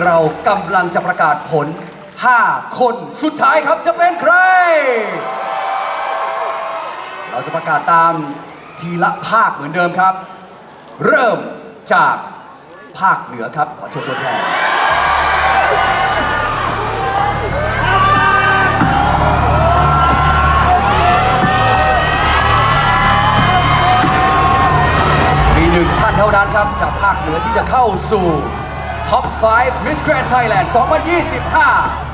เรากำลังจะประกาศผล 5 คนสุดท้ายครับจะเป็นใคร เราจะประกาศตามทีละภาคเหมือนเดิมครับ เริ่มจากภาคเหนือครับขอเชิญตัวแทนมีหนึ่งท่านเท่านั้นครับจากภาคเหนือที่จะเข้าสู่ ท็อป5 Miss Grand Thailand 2025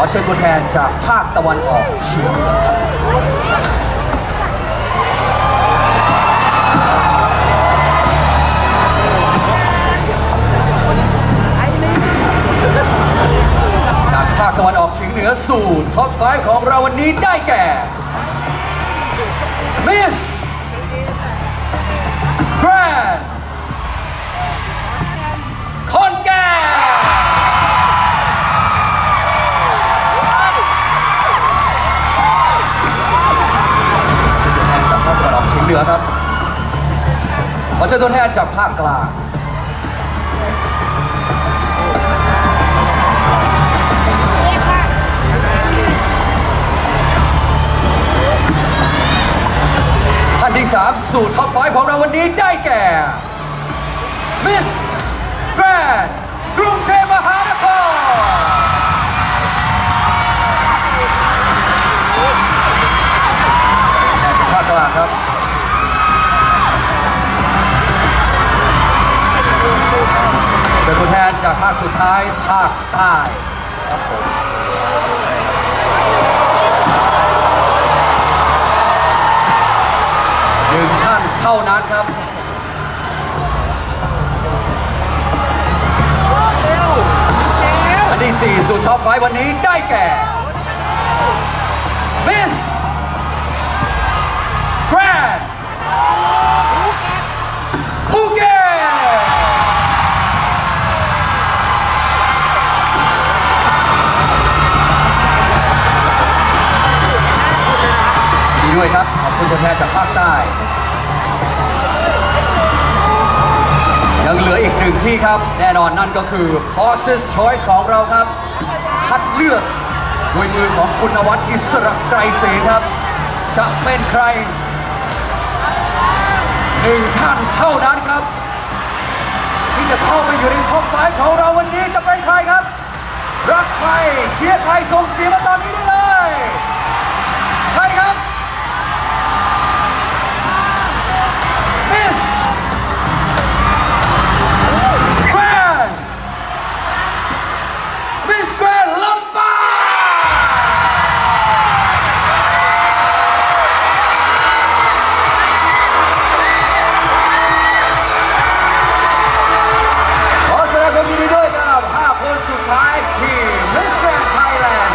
อเชิญตัวแทนจากภาคตะวันออกเฉียงเหนือครับจากภาคตะวันออกเฉียงเหนือสู่ท็อป5ของเราวันนี้ได้แก่ Miss Grand เชิญตัวแทนจากภาคกลางท่านที่ 3 สู่ท็อป5ของเราวันนี้ได้แก่ Miss Grand ดท้ายภาคใต้ครับผมหนึ่งท่านเท่านั้นครับอันที่สี่สู่ท็อปไฟวันนี้ได้แก่ Miss ด้วยครับ ขอบคุณตัวแทนจากภาคใต้ ยังเหลืออีกหนึ่งที่ครับ แน่นอนนั่นก็คือ Boss's Choice ของเราครับ คัดเลือกด้วยมือของคุณนวัดอิสระไกรศรีครับ จะเป็นใครหนึ่งท่านเท่านั้นครับ ที่จะเข้าไปอยู่ในท็อป5ของเราวันนี้จะเป็นใครครับ รักใครเชียร์ใครส่งเสียงมาตอนนี้ได้เลย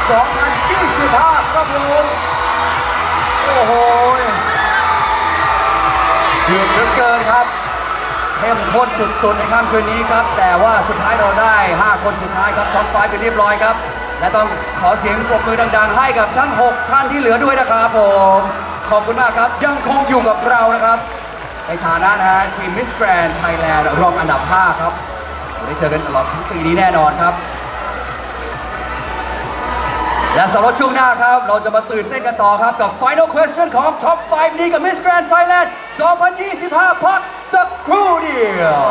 2025ครับผมโอ้โหเดือดเหลือเกินครับเข้มข้นสุดๆในค่ำคืนนี้ครับ แต่ว่าสุดท้ายเราได้ 5 คนสุดท้ายครับท็อปไฟไปเรียบร้อยครับ และต้องขอเสียงปรบมือดัง ๆ ให้กับทั้ง 6 ท่านที่เหลือด้วยนะครับผมขอบคุณมากครับ ยังคงอยู่กับเรานะครับ ในฐานะนะฮะทีมมิสแกรนไทยแลนด์รองอันดับ 5 ครับได้เจอกันตลอดทั้งปีนี้แน่นอนครับ และสำหรับช่วงหน้าครับ เราจะมาตื่นเต้นกันต่อครับ กับ Final Question ของ Top 5 นี้กับ Miss Grand Thailand 2025 พักสักครู่เดียว